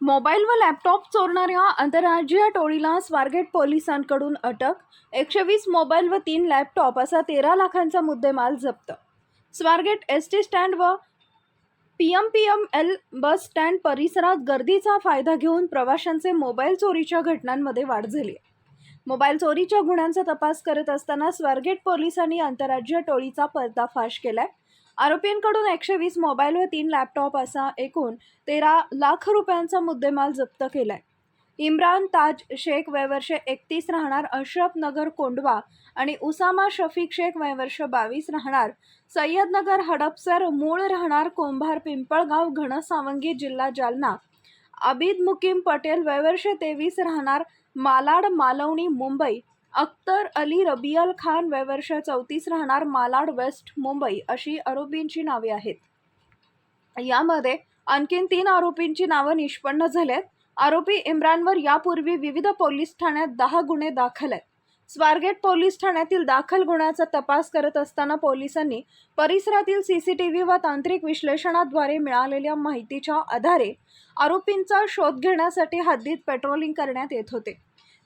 Mobile व laptop चोरणाऱ्या आंतरराज्यीय टोळीला स्वारगेट पोलिसांकडून अटक एकशे वीस मोबाईल व तीन लॅपटॉप असा तेरा लाखांचा मुद्देमाल जप्त स्वारगेट एस टी स्टँड व P M P M L bus stand परिसरात गर्दीचा फायदा घेऊन प्रवाशांचे मोबाईल चोरीच्या घटनांमध्ये वाढ झाली आहे. मोबाईल चोरीच्या गुन्ह्यांचा तपास करत असताना स्वारगेट पोलिसांनी आंतरराज्य टोळीचा पर्दाफाश केलाय आरोपींकडून एकशे वीस मोबाईल व तीन लॅपटॉप असा एकूण तेरा लाख रुपयांचा मुद्देमाल जप्त केलाय. इम्रान ताज शेख वयवर्ष एकतीस राहणार अशरफ नगर कोंडवा आणि उसामा शफीक शेख वयवर्ष बावीस राहणार सय्यदनगर हडपसर मूळ राहणार कोंभार पिंपळगाव घनसावंगी जिल्हा जालना आबिद मुकीम पटेल वयवर्ष तेवीस राहणार मालाड मालवणी मुंबई अख्तर अली रबियल खान वयवर्ष चौतीस राहणार मालाड वेस्ट मुंबई अशी आरोपींची नावे आहेत. यामध्ये आणखीन तीन आरोपींची नावं निष्पन्न झालेत. आरोपी इम्रानवर यापूर्वी विविध पोलीस ठाण्यात दहा गुन्हे दाखल आहेत. स्वारगेट पोलीस ठाण्यातील दाखल गुन्ह्याचा तपास करत असताना पोलिसांनी परिसरातील सी सी टी व्ही व तांत्रिक विश्लेषणाद्वारे मिळालेल्या माहितीच्या आधारे आरोपींचा शोध घेण्यासाठी हद्दीत पेट्रोलिंग करण्यात येत होते.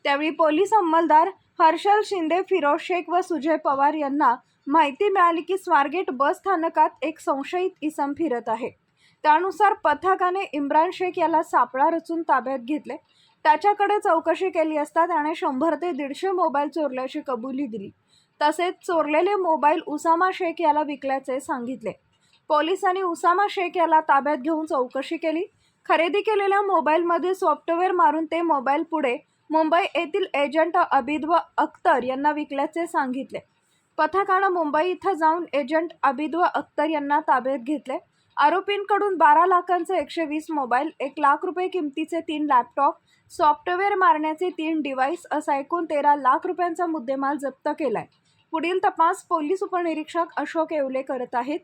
त्यावेळी पोलीस अंमलदार हर्षल शिंदे फिरोज शेख व सुजय पवार यांना माहिती मिळाली की स्वारगेट बस स्थानकात एक संशयित इसम फिरत आहे. त्यानुसार पथकाने इम्रान शेख याला सापळा रचून ताब्यात घेतले. त्याच्याकडे चौकशी केली असता त्याने शंभर ते दीडशे मोबाईल चोरल्याची कबुली दिली. तसेच चोरलेले मोबाईल उसामा शेख याला विकल्याचे सांगितले. पोलिसांनी उसामा शेख याला ताब्यात घेऊन चौकशी केली. खरेदी केलेल्या मोबाईलमध्ये सॉफ्टवेअर मारून ते मोबाईल पुढे मुंबई येथील एजंट अबिद व अख्तर यांना विकल्याचे सांगितले. पथकानं मुंबई इथं जाऊन एजंट अबिद व अख्तर यांना ताब्यात घेतले. आरोपींकडून बारा लाखांचे एकशे वीस मोबाईल एक लाख रुपये किमतीचे तीन लॅपटॉप सॉफ्टवेअर मारण्याचे तीन डिव्हाइस असा एकूण तेरा लाख रुपयांचा मुद्देमाल जप्त केलाय. पुढील तपास पोलीस उपनिरीक्षक अशोक येवले करत आहेत.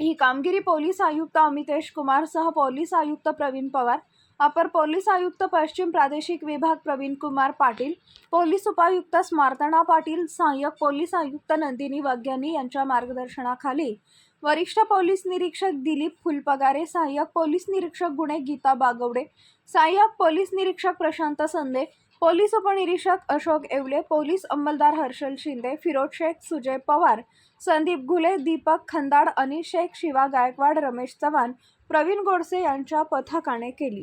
ही कामगिरी पोलीस आयुक्त अमितेश कुमार सह पोलीस आयुक्त प्रवीण पवार अपर पोलीस आयुक्त पश्चिम प्रादेशिक विभाग प्रवीण कुमार पाटील पोलीस उपायुक्त स्मार्तना पाटील सहाय्यक पोलीस आयुक्त नंदिनी वाग्यानी यांच्या मार्गदर्शनाखाली वरिष्ठ पोलीस निरीक्षक दिलीप फुलपगारे सहाय्यक पोलीस निरीक्षक गुणे गीता बागवडे सहाय्यक पोलीस निरीक्षक प्रशांत संदे पोलीस उपनिरीक्षक अशोक येवले पोलीस अंमलदार हर्षल शिंदे फिरोज शेख सुजय पवार संदीप घुले दीपक खंदाड अनिल शेख शिवा गायकवाड रमेश चव्हाण प्रवीण गोडसे यांच्या पथकाने केली.